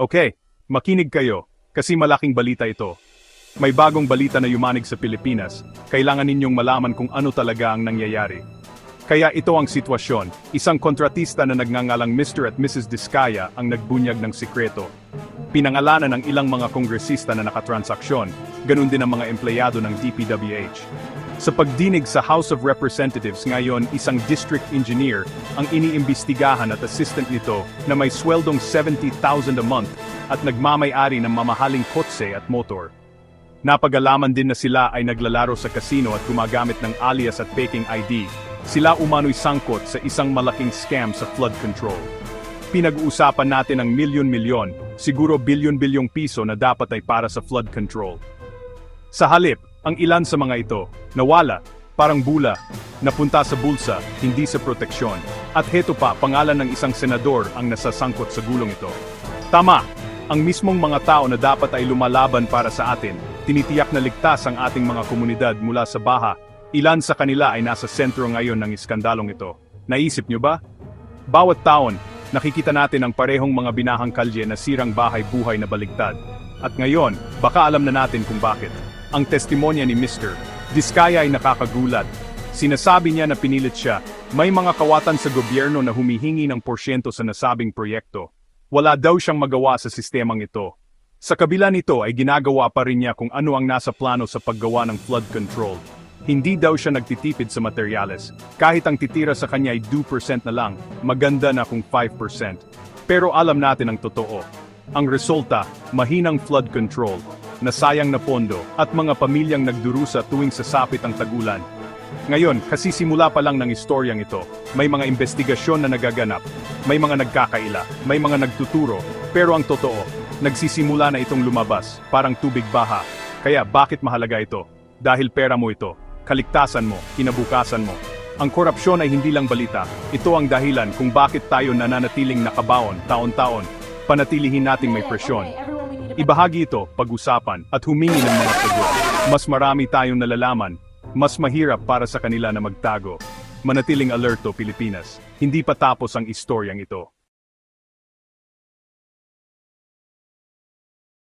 Okay, makinig kayo, kasi malaking balita ito. May bagong balita na yumanig sa Pilipinas, kailangan ninyong malaman kung ano talaga ang nangyayari. Kaya ito ang sitwasyon, isang kontratista na nagngangalang Mr. at Mrs. Diskaya ang nagbunyag ng sikreto. Pinangalanan ng ilang mga kongresista na nakatransaksyon, ganun din ang mga empleyado ng DPWH. Sa pagdinig sa House of Representatives ngayon, isang district engineer ang iniimbestigahan at assistant nito na may sweldong 70,000 a month at nagmamayari ng mamahaling kotse at motor. Napagalaman din na sila ay naglalaro sa casino at gumagamit ng alias at faking ID. Sila umano'y sangkot sa isang malaking scam sa flood control. Pinag-uusapan natin ang milyon-milyon, siguro bilyon-bilyong piso na dapat ay para sa flood control. Sa halip, ang ilan sa mga ito, nawala, parang bula, napunta sa bulsa, hindi sa proteksyon. At heto pa, pangalan ng isang senador ang nasasangkot sa gulong ito. Tama, ang mismong mga tao na dapat ay lumalaban para sa atin, tinitiyak na ligtas ang ating mga komunidad mula sa baha, ilan sa kanila ay nasa sentro ngayon ng iskandalong ito. Naisip nyo ba? Bawat taon, nakikita natin ang parehong mga binahang kalye na sirang bahay buhay na baligtad. At ngayon, baka alam na natin kung bakit. Ang testimonya ni Mr. Diskaya ay nakakagulat. Sinasabi niya na pinilit siya, may mga kawatan sa gobyerno na humihingi ng porsyento sa nasabing proyekto. Wala daw siyang magawa sa sistemang ito. Sa kabila nito ay ginagawa pa rin niya kung ano ang nasa plano sa paggawa ng flood control. Hindi daw siya nagtitipid sa materyales. Kahit ang titira sa kanya ay 2% na lang, maganda na kung 5%. Pero alam natin ang totoo. Ang resulta, mahinang flood control, nasayang na pondo, at mga pamilyang nagdurusa tuwing sasapit ang tagulan. Ngayon, kasi simula pa lang ng istoryang ito, may mga investigasyon na nagaganap, may mga nagkakaila, may mga nagtuturo, pero ang totoo, nagsisimula na itong lumabas, parang tubig baha. Kaya bakit mahalaga ito? Dahil pera mo ito, kaligtasan mo, kinabukasan mo. Ang korupsyon ay hindi lang balita, ito ang dahilan kung bakit tayo nananatiling nakabaon taon-taon. Panatilihin nating may presyon. Ibahagi ito, pag-usapan, at humingi ng mga sagot. Mas marami tayong nalalaman, mas mahirap para sa kanila na magtago. Manatiling alerto, Pilipinas. Hindi pa tapos ang istoryang ito.